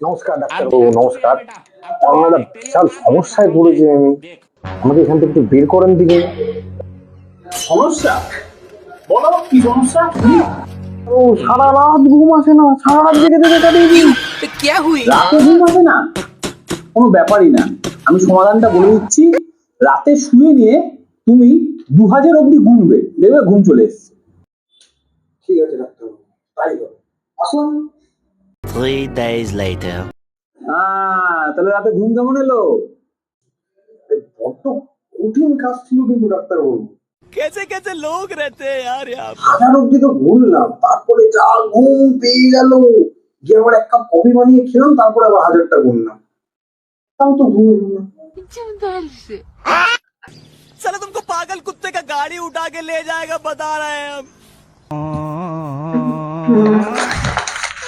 নমস্কার আমাকে এখান থেকে বের করেন দিকে। কোনো ব্যাপারই না। আমি সমাধানটা বলে দিচ্ছি। রাতে শুয়ে নিয়ে তুমি দু হাজার অবধি ঘুমবে দেখবে ঘুম চলে এসছে। ঠিক আছে ডাক্তারবাবু। তাই আসুন Three days later. হ্যাঁ তাহলে রাতে ঘুম কেমন এলো এই বড্ড কঠিন কাজ ছিল কিন্তু ডাক্তারবাবু कैसे कैसे लोग रहते हैं यार यहाँ হাজার অব্দি তো ঘুরলাম তারপরে যা ঘুম পেয়ে গেল গিয়ে আবার এক কাপ কফি বানিয়ে খেলাম তারপরে আবার হাজারটা গুনলাম তাও তো ঘুম এলো না साला तुमको पागल कुत्ते का गाड़ी उठा के ले जाएगा बता रहे हैं हम